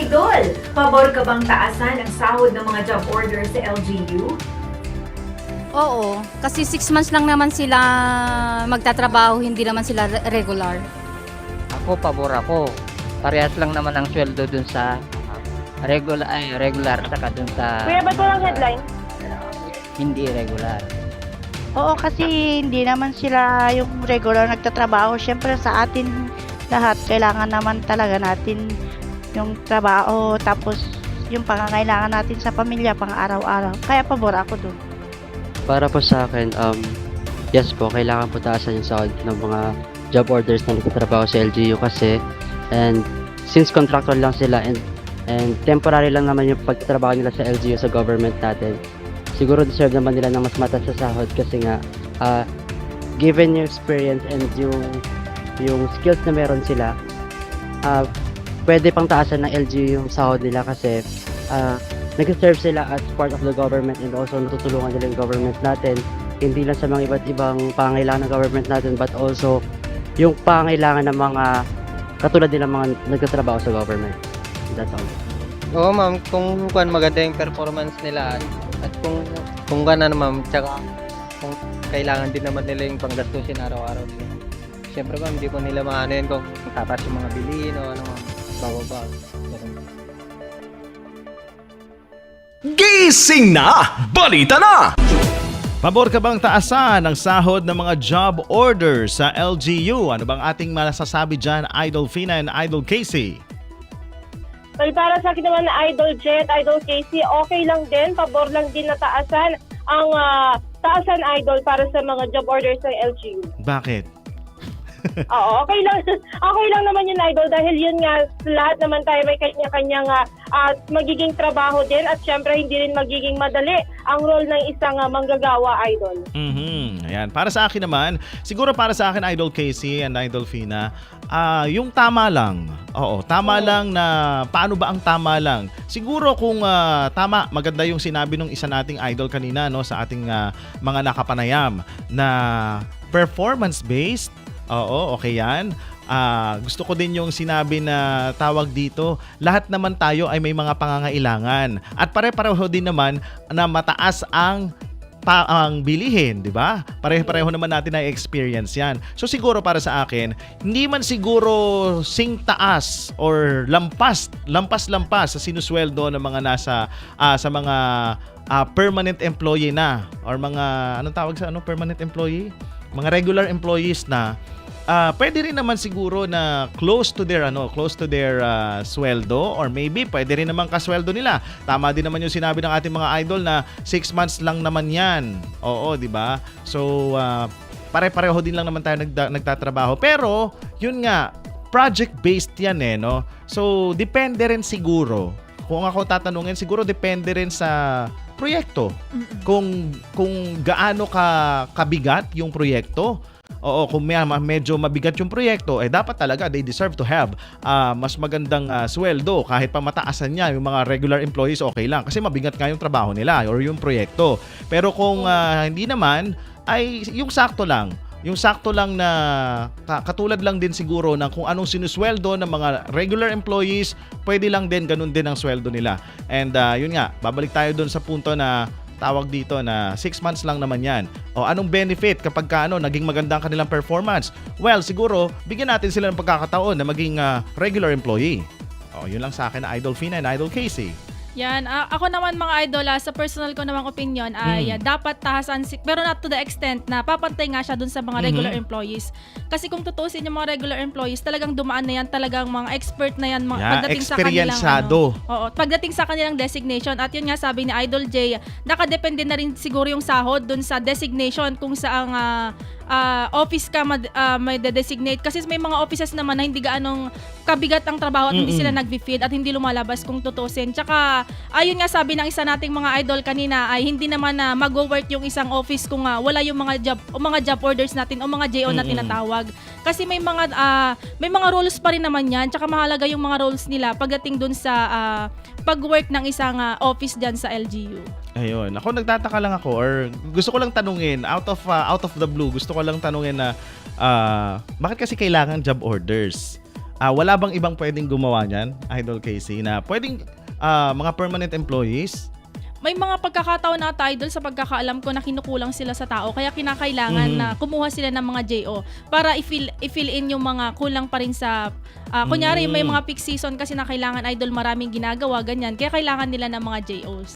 Idol, pabor ka bang taasan ang sahod ng mga job order sa LGU? Oo, kasi six months lang naman sila magtatrabaho, hindi naman sila re- regular. Ako, pabor ako. Parehas lang naman ang sweldo dun sa regular, ay, regular, saka dun sa Kuya, ba't walang headline? hindi regular. Oo, kasi hindi naman sila yung regular nagtatrabaho. Siyempre sa atin lahat, kailangan naman talaga natin yung trabaho. Tapos yung pangangailangan natin sa pamilya, pang araw-araw. Kaya pabor ako doon. Para po sa akin, um, yes po, kailangan po taasan yung sahod ng mga job orders na nagtatrabaho sa LGU kasi and since contractor lang sila and and temporary lang naman yung pagtatrabaho nila sa LGU sa government natin, siguro deserve naman nila ng mas mataas sa sahod kasi nga ah, given yung experience and yung yung skills na meron sila, ah, pwede pang taasan ng LGU yung sahod nila kasi ah, nag-serve sila as part of the government and also natutulungan nila yung government natin hindi lang sa mga iba't ibang pangailangan ng government natin but also yung pangailangan ng mga katulad nila mga nagtatrabaho sa government. That's all. Oo ma'am, kung kung maganda yung performance nila at, kung kung gana ma'am, tsaka kung kailangan din naman nila yung panggastusin araw-araw. Siyempre ma'am, hindi po nila maano yun kung tataas yung mga bilihin o ano ma'am, bababa. Gising na! Balita na! Pabor ka bang taasan ang sahod ng mga job order sa LGU? Ano bang ating masasabi dyan, Idol Fina and Idol Casey? Well, para sa akin naman na Idol Jet, Idol Casey, okay lang din, pabor lang din na taasan ang ah, taasan Idol para sa mga job orders ng LGU. Bakit? Oo, okay lang. Okay lang naman yun, Idol, dahil yun nga, lahat naman tayo may kanya-kanyang ah, at magiging trabaho din at syempre hindi rin magiging madali ang role ng isang ah, manggagawa, Idol. Mhm. Ayan. Para sa akin naman, siguro para sa akin Idol Casey and Idol Fina, ah yung tama lang. Oo, tama Oo. lang na paano ba ang tama lang? Siguro kung ah, tama, maganda yung sinabi nung isa nating idol kanina no sa ating ah, mga nakapanayam na performance based. Oo, okay 'yan. Ah, gusto ko din yung sinabi na tawag dito, lahat naman tayo ay may mga pangangailangan. At pare-pareho din naman na mataas ang pa ang bilihin, di ba? Pareho-pareho naman natin na experience 'yan. So siguro para sa akin, hindi man siguro sing taas or lampas, lampas-lampas sa sinusweldo ng mga nasa ah, sa mga ah, permanent employee na or mga anong tawag sa ano permanent employee? Mga regular employees na Ah, pwede rin naman siguro na close to their ano, close to their ah, sweldo or maybe pwede rin naman kasweldo nila. Tama din naman yung sinabi ng ating mga idol na 6 months lang naman 'yan. Oo, 'di ba? So ah, pare-pareho din lang naman tayo nagda- nagtatrabaho. Pero yun nga, project based 'yan eh, no? So depende rin siguro. Kung ako tatanungin, siguro depende rin sa proyekto. Kung kung gaano ka kabigat yung proyekto. Oo, kung may, ma- medyo mabigat yung proyekto, eh dapat talaga they deserve to have ah, mas magandang ah, sweldo kahit pa mataasan niya yung mga regular employees okay lang kasi mabigat nga yung trabaho nila or yung proyekto. Pero kung ah, hindi naman ay yung sakto lang. Yung sakto lang na ka- katulad lang din siguro ng kung anong sinusweldo ng mga regular employees, pwede lang din ganun din ang sweldo nila. And ah, yun nga, babalik tayo doon sa punto na tawag dito na 6 months lang naman yan. O anong benefit kapag ka, ano, naging maganda ang kanilang performance? Well, siguro, bigyan natin sila ng pagkakataon na maging ah, regular employee. O, yun lang sa akin na Idol Fina and Idol Casey. Yan, a- ako naman mga idol, ah, sa personal ko namang opinion ay Mm. ah, dapat tahasan, si- pero not to the extent na papantay nga siya dun sa mga regular Mhm. employees. Kasi kung tutusin yung mga regular employees, talagang dumaan na yan, talagang mga expert na yan mga, Yeah, pagdating sa kanilang ano, Oo, pagdating sa kanilang designation at yun nga sabi ni Idol J, nakadepende na rin siguro yung sahod dun sa designation kung saang ah, ah, office ka mad- ah, may de-designate kasi may mga offices naman na hindi gaanong kabigat ang trabaho at hindi Mm-mm. sila nagfi-feed at hindi lumalabas kung tutusin. Tsaka ayun nga sabi ng isa nating mga idol kanina ay hindi naman na mag-work yung isang office kung ah, wala yung mga job o mga job orders natin o mga JO na Mm-mm. tinatawag. Kasi may mga ah, may mga rules pa rin naman 'yan. Tsaka mahalaga yung mga rules nila pagdating dun sa ah, pag-work ng isang ah, office diyan sa LGU. Ayun. Ako nagtataka lang ako or gusto ko lang tanungin out of ah, out of the blue, gusto ko lang tanungin na ah, bakit kasi kailangan job orders? Ah, wala bang ibang pwedeng gumawa niyan, Idol Casey, na pwedeng ah, mga permanent employees? May mga pagkakataon na idol sa pagkakaalam ko na kinukulang sila sa tao kaya kinakailangan Mhm. na kumuha sila ng mga JO para i-fill, i-fill in yung mga kulang pa rin sa ah, kunyari may Mm. mga peak season kasi na kailangan idol maraming ginagawa ganyan kaya kailangan nila ng mga JOs.